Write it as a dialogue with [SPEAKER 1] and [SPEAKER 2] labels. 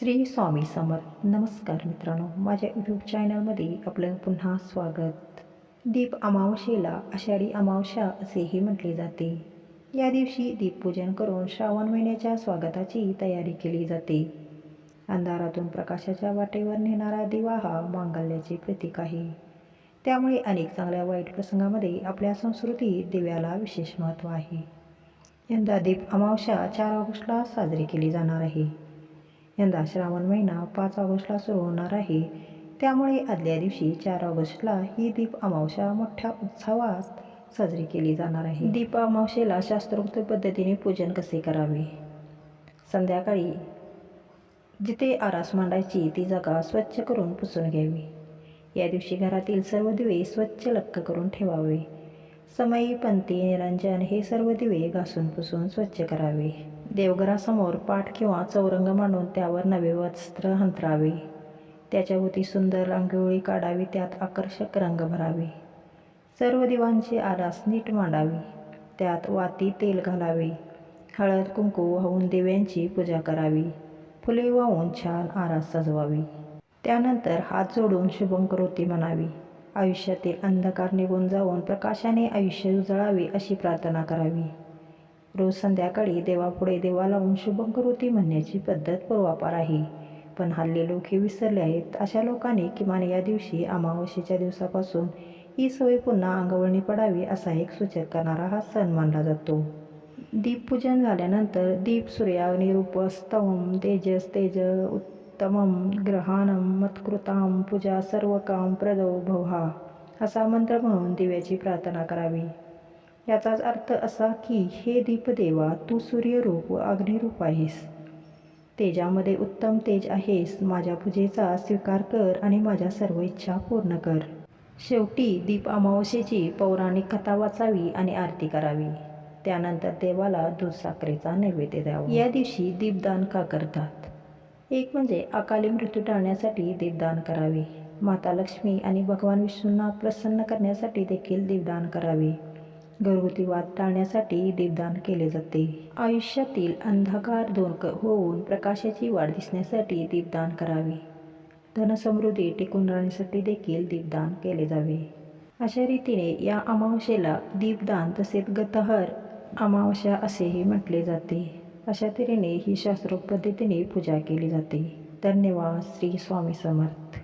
[SPEAKER 1] श्री स्वामी समर्थ. नमस्कार मित्रांनो. माझ्या यूट्यूब चॅनलमध्ये आपलं पुन्हा स्वागत. दीप अमावस्येला आषाढी अमावस्या असेही म्हटले जाते. या दिवशी दीपपूजन करून श्रावण महिन्याच्या स्वागताची तयारी केली जाते. अंधारातून प्रकाशाच्या वाटेवर नेणारा दिवा हा मांगल्याचे प्रतीक आहे. त्यामुळे अनेक चांगल्या वाईट प्रसंगामध्ये आपल्या संस्कृतीत दिव्याला विशेष महत्त्व आहे. यंदा दीप अमावस्या चार ऑगस्टला साजरी केली जाणार आहे. यंदा श्रावण महिना पाच ऑगस्टला सुरू होणार आहे. त्यामुळे आदल्या दिवशी चार ऑगस्टला ही दीप अमावस्या मोठ्या उत्सवात साजरी केली जाणार आहे. दीप अमावस्येला शास्त्रोक्त पद्धतीने पूजन कसे करावे? संध्याकाळी जिथे आरास मांडायची ती जागा स्वच्छ करून पुसून घ्यावी. या दिवशी घरातील सर्व दिवे स्वच्छ लक्क करून ठेवावे. समयी पंती निरंजन हे सर्व दिवे घासून पुसून स्वच्छ करावे. देवघरासमोर पाठ किंवा चौरंग मांडून त्यावर नवे वस्त्र हंतरावे. त्याच्याभोवती सुंदर रांगोळी काढावी त्यात आकर्षक रंग भरावे. सर्व दिवांची आरास नीट मांडावी त्यात वाती तेल घालावे. हळद कुंकू वाहून दिव्यांची पूजा करावी. फुले वाहून छान आरास सजवावी. त्यानंतर हात जोडून शुभंकरोती म्हणावी. आयुष्यातील अंधकार निघून जाऊन प्रकाशाने आयुष्य उजळावे अशी प्रार्थना करावी. रोज संध्याकाळी देवापुढे देवा लावून शुभंकरोती म्हणण्याची पद्धत पूर्वापार आहे. पण हल्ली लोक हे विसरले आहेत. अशा लोकांनी किमान या दिवशी अमावस्येच्या दिवसापासून ही सवय पुन्हा अंगवळणी पडावी असा एक सूचक करणारा हा सण मानला जातो. दीपपूजन झाल्यानंतर दीप निरुपस्तम तेजस तेज उत्तमम ग्रहाणम मत्कृताम पूजा सर्व काम प्रदो भवहा असा मंत्र म्हणून दिव्याची प्रार्थना करावी. याचाच अर्थ असा की हे दीपदेवा तू सूर्यरूप व अग्निरूप आहेस. तेजामध्ये उत्तम तेज आहेस. माझ्या पूजेचा स्वीकार कर आणि माझ्या सर्व इच्छा पूर्ण कर. शेवटी दीप अमावस्येची पौराणिक कथा वाचावी आणि आरती करावी. त्यानंतर देवाला दूध साखरेचा नैवेद्य द्यावा. या दिवशी दीपदान का करतात? एक म्हणजे अकाली मृत्यू टाळण्यासाठी दीपदान करावे. माता लक्ष्मी आणि भगवान विष्णूंना प्रसन्न करण्यासाठी देखील दीपदान करावे. घरगुती वाद टाळण्यासाठी देवदान केले जाते. आयुष्यातील अंधकार दूर क होऊन प्रकाशाची वाढ दिसण्यासाठी दीपदान करावे. धनसमृद्धी टिकून राहण्यासाठी देखील दीपदान केले जावे. अशा रीतीने या अमावस्येला दीपदान तसेच गतहर अमावस्या असेही म्हटले जाते. अशा तऱ्हेने ही शास्त्रोक्त पद्धतीने पूजा केली जाते. धन्यवाद. श्री स्वामी समर्थ.